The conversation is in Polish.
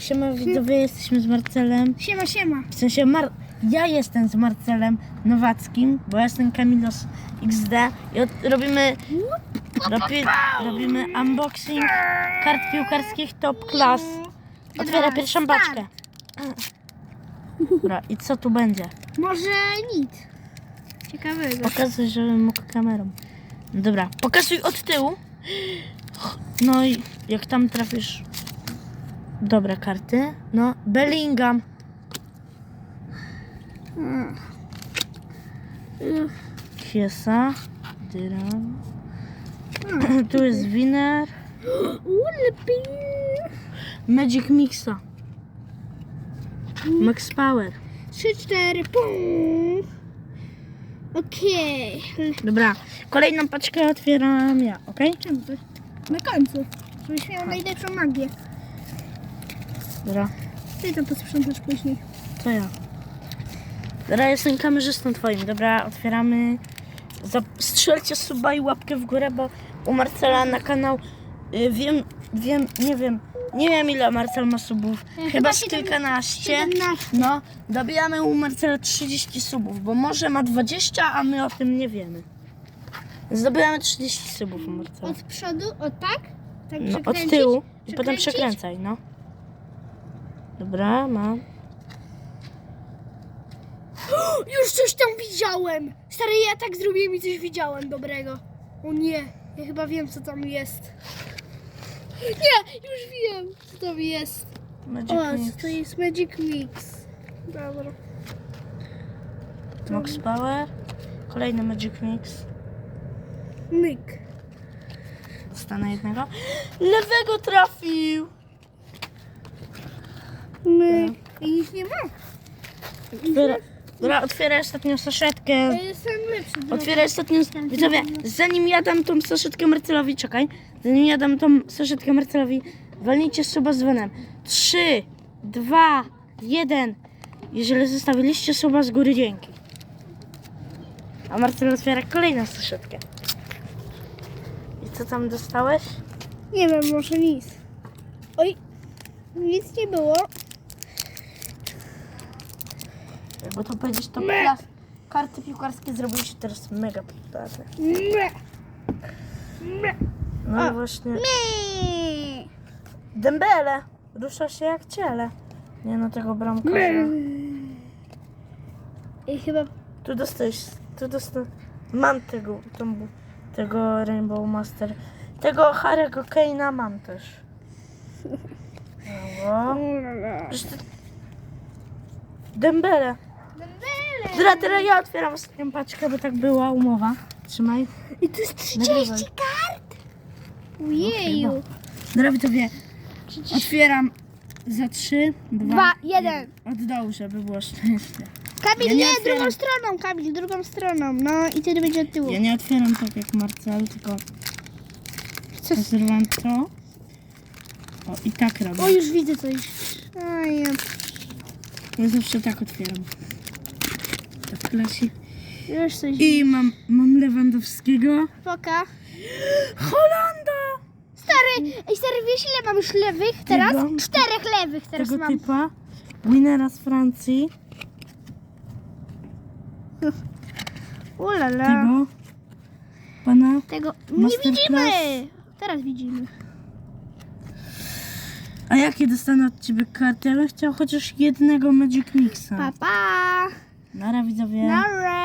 Siema widzowie, jesteśmy z Marcelem. Siema, siema. W sensie Mar... ja jestem z Marcelem Nowackim, bo ja jestem Kamilos XD i od... robimy robi... robimy unboxing kart piłkarskich top class. Otwieram pierwszą paczkę. Dobra, i co tu będzie? Może nic. Ciekawego. Pokazuj, żebym mógł kamerą. Dobra, pokazuj od tyłu. No i jak tam trafisz. Dobre karty. No, Bellingham. Kiesa. Dyran. Tu jest. Ulepin. Magic Mixa. Max Power. Trzy, cztery, pum. Okej. Dobra, kolejną paczkę otwieram ja, ok? Czemu to? Na końcu. Żebyś miał najlepszą magię. Dobra, Ty to posprzątasz później. to ja. Dobra, jestem kamerzystą twoim. Dobra, otwieramy. Strzelcie suba i łapkę w górę, bo u Marcela na kanał y, wiem, wiem, nie wiem, nie wiem ile Marcel ma subów. Chyba chyba z kilkanaście. 17. No, dobijamy u Marcela 30 subów, bo może ma 20, a my o tym nie wiemy. Zdobijamy 30 subów u Marcela. Od przodu, od tak? Tak No, od przekręcić? tyłu i potem Przekręcić? przekręcaj, no. Dobra, mam. Już coś tam widziałem! Stary, ja tak zrobiłem i coś widziałem dobrego. O nie, ja chyba wiem co tam jest. Nie, już wiem co tam jest. Magic O, Mix. to jest Magic Mix. Dobra. Max Power. Kolejny Magic Mix. Myk. Dostanę jednego. Lewego trafił! Myk. I nic nie ma. Otwiera, dobra, otwieraj ostatnią saszetkę. Lepszy. Otwieraj ostatnią... Widzowie, zanim ja dam tą saszetkę Marcelowi, czekaj. Zanim ja dam tą saszetkę Marcelowi, walnijcie suba z dzwonem. 3, 2, 1. Jeżeli zostawiliście suba z góry, dzięki. A Marcel otwiera kolejną saszetkę. I co tam dostałeś? Nie wiem, może nic. Oj, nic nie było. Jakby to powiedzieć, to. Karty piłkarskie zrobiły się teraz mega popularne. No i właśnie. Nie. Dembele! Rusza się jak ciele. Nie no, tego bramkarza. I chyba Tu dostałeś, tu dostałeś. Mam tego, tą, tego Rainbow Master. Tego Harry'ego Kane'a mam też. To... Dembele. Dobra, teraz ja otwieram ostatnią paczkę, bo tak była umowa. Trzymaj. I tu jest 30 Nagrywaj. kart! Ojeju. Dobra, widzowie. Otwieram za trzy, dwa, Dwa, jeden. Od dołu, żeby było szczęście. Kamil, Ja nie nie, otwieram. drugą stroną, Kamil, drugą stroną. No i wtedy będzie od tyłu. Ja nie otwieram tak jak Marcel, tylko Co? rozrywam to. O, i tak robię. O, już widzę coś. Oj, Ja zawsze tak otwieram. Tak klasik. już coś. I mam, mam Lewandowskiego. Poka. Holanda! Stary, ej stary, wiesz ile mam już lewych teraz? Tego? Czterech lewych teraz Tego mam. typa. Winera z Francji. Ulala. Tego. Pana. Tego nie widzimy. Teraz widzimy. A jakie dostanę od ciebie karty? Ja bym chciał chociaż jednego Magic Mixa. Pa, pa. Nara widzowie. Nara.